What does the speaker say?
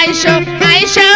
আইসো আইসা।